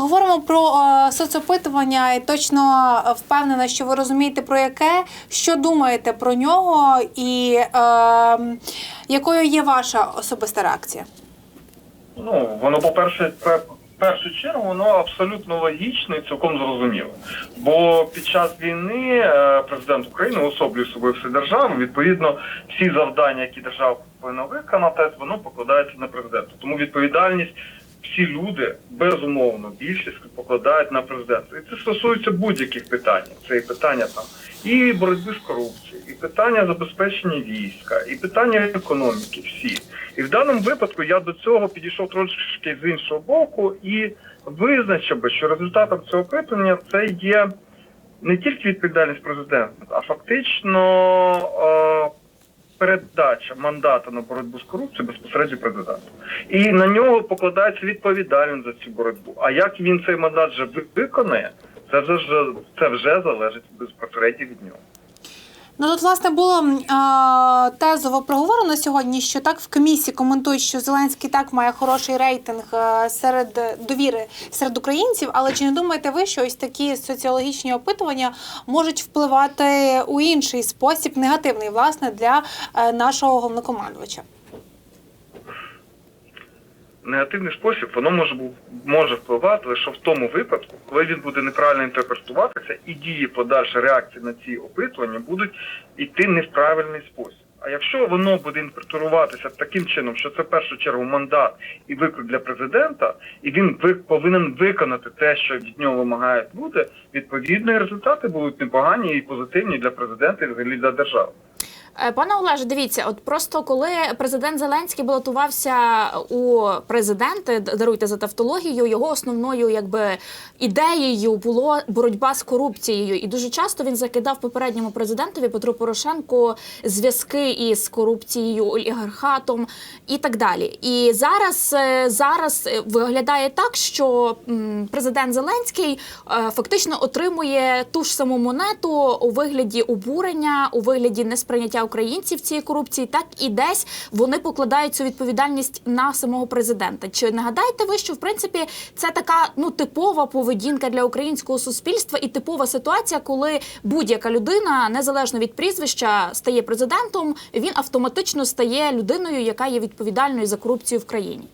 Говоримо про е, соцопитування і точно впевнена, що ви розумієте про яке, що думаєте про нього, і е, якою є ваша особиста реакція? Ну, воно, по-перше, пе- першу чергу, воно абсолютно логічно і цілком зрозуміло. Бо під час війни е, президент України особлює собою всю державу. Відповідно, всі завдання, які держава повинна виконати, воно покладається на президента. Тому відповідальність всі люди безумовно більшість покладають на президента. І це стосується будь-яких питань. Це і питання там і боротьби з корупцією, і питання забезпечення війська, і питання економіки. Всі. І в даному випадку я до цього підійшов трошки з іншого боку і визначив би, що результатом цього опитування це є не тільки відповідальність президента, а фактично е, передача мандата на боротьбу з корупцією безпосередньо президенту. І на нього покладається відповідальність за цю боротьбу. А як він цей мандат вже ви- виконає, це вже це вже залежить безпосередньо від нього. Ну тут власне було а, тезово проговорено сьогодні, що так в комісії коментують, що Зеленський так має хороший рейтинг е, серед довіри серед українців. Але чи не думаєте ви, що ось такі соціологічні опитування можуть впливати у інший спосіб, негативний власне для е, нашого головнокомандувача? Негативний спосіб воно може може впливати лише в тому випадку, коли він буде неправильно інтерпретуватися, і дії подальші реакції на ці опитування будуть йти не в правильний спосіб. А якщо воно буде інтерпретуватися таким чином, що це в першу чергу мандат і виклик для президента, і він ви- повинен виконати те, що від нього вимагають люди, відповідно, і результати будуть непогані і позитивні для президента і взагалі для держави. Е, Пане Олеже, дивіться, от просто коли президент Зеленський балотувався у президенти, даруйте за тавтологію, його основною якби ідеєю було боротьба з корупцією, і дуже часто він закидав попередньому президентові Петру Порошенку зв'язки із корупцією, олігархатом і так далі. І зараз е, зараз е, виглядає так, що президент Зеленський фактично отримує ту ж саму монету у вигляді обурення, у вигляді несприйняття українців цієї корупції, так і десь вони покладають цю відповідальність на самого президента. Чи нагадаєте ви, що в принципі це така ну типова поведінка для українського суспільства і типова ситуація, коли будь-яка людина, незалежно від прізвища, стає президентом, він автоматично стає людиною, яка є відповідальною за корупцію в країні?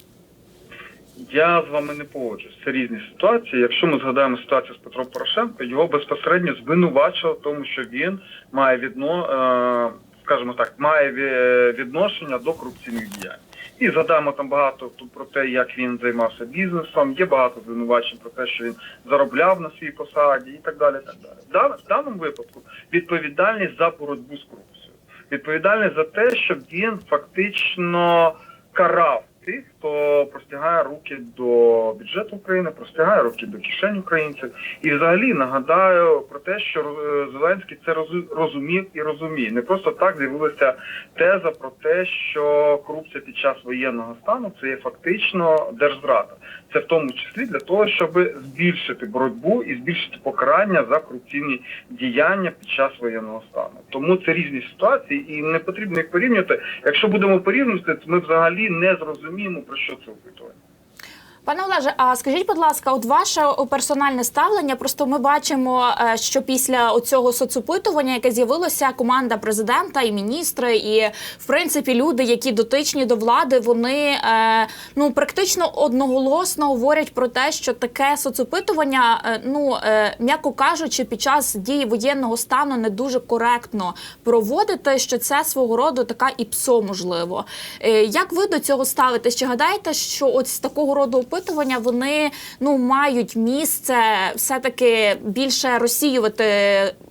Я з вами не погоджуюсь. Це різні ситуації. Якщо ми згадаємо ситуацію з Петром Порошенко, його безпосередньо звинувачували в тому, що він має відно, е, скажімо так, має відношення до корупційних діянь. І задаємо там багато про те, як він займався бізнесом. Є багато звинувачень про те, що він заробляв на своїй посаді, і так далі. Так далі. В даному випадку відповідальність за боротьбу з корупцією, відповідальність за те, щоб він фактично карав тих, хто простягає руки до бюджету України, простягає руки до кишень українців. І взагалі нагадаю про те, що е, Зеленський це розу- розумів і розуміє. Не просто так з'явилася теза про те, що корупція під час воєнного стану це є фактично держзрада. Це в тому числі для того, щоб збільшити боротьбу і збільшити покарання за корупційні діяння під час воєнного стану. Тому це різні ситуації, і не потрібно їх порівнювати. Якщо будемо порівнювати, то ми взагалі не зрозуміємо про що це опитування. Пане Олеже, а скажіть, будь ласка, от ваше персональне ставлення? Просто ми бачимо, е, що після оцього соцопитування, яке з'явилося, команда президента і міністри, і в принципі люди, які дотичні до влади, вони е, ну практично одноголосно говорять про те, що таке соцопитування, е, ну м'яко кажучи, під час дії воєнного стану не дуже коректно проводити, що це свого роду така ІПСО, можливо. Як ви до цього ставитесь? Чи гадаєте, що от з такого роду опитування вони ну мають місце все таки більше розсіювати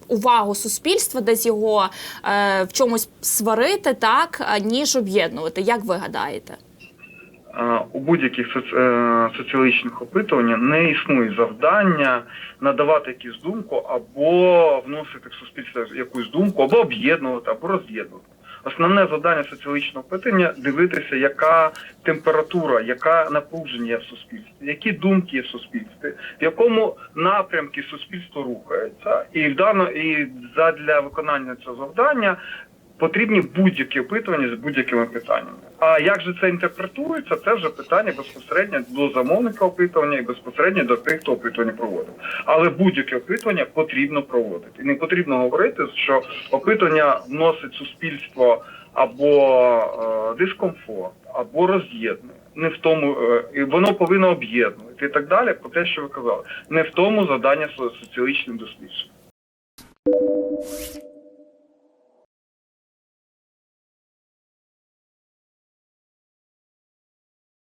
увагу суспільства, десь його е, в чомусь сварити, так ніж об'єднувати? Як ви гадаєте? Е, у будь-яких е, соціологічних опитуваннях не існує завдання надавати якусь думку або вносити в суспільство якусь думку, або об'єднувати, або роз'єднувати. Основне завдання соціологічного питання дивитися, яка температура, яка напруження в суспільстві, які думки є в суспільстві, в якому напрямки суспільство рухається, і в дано і задля виконання цього завдання потрібні будь-які опитування з будь-якими питаннями. А як же це інтерпретується, це вже питання безпосередньо до замовника опитування і безпосередньо до тих, хто опитування проводив. Але будь-яке опитування потрібно проводити. І не потрібно говорити, що опитування вносить суспільство або е, дискомфорт, або роз'єднує. Не в тому, е, і воно повинно об'єднувати і так далі. Про те, що ви казали, не в тому задання со- соціологічним дослідженням.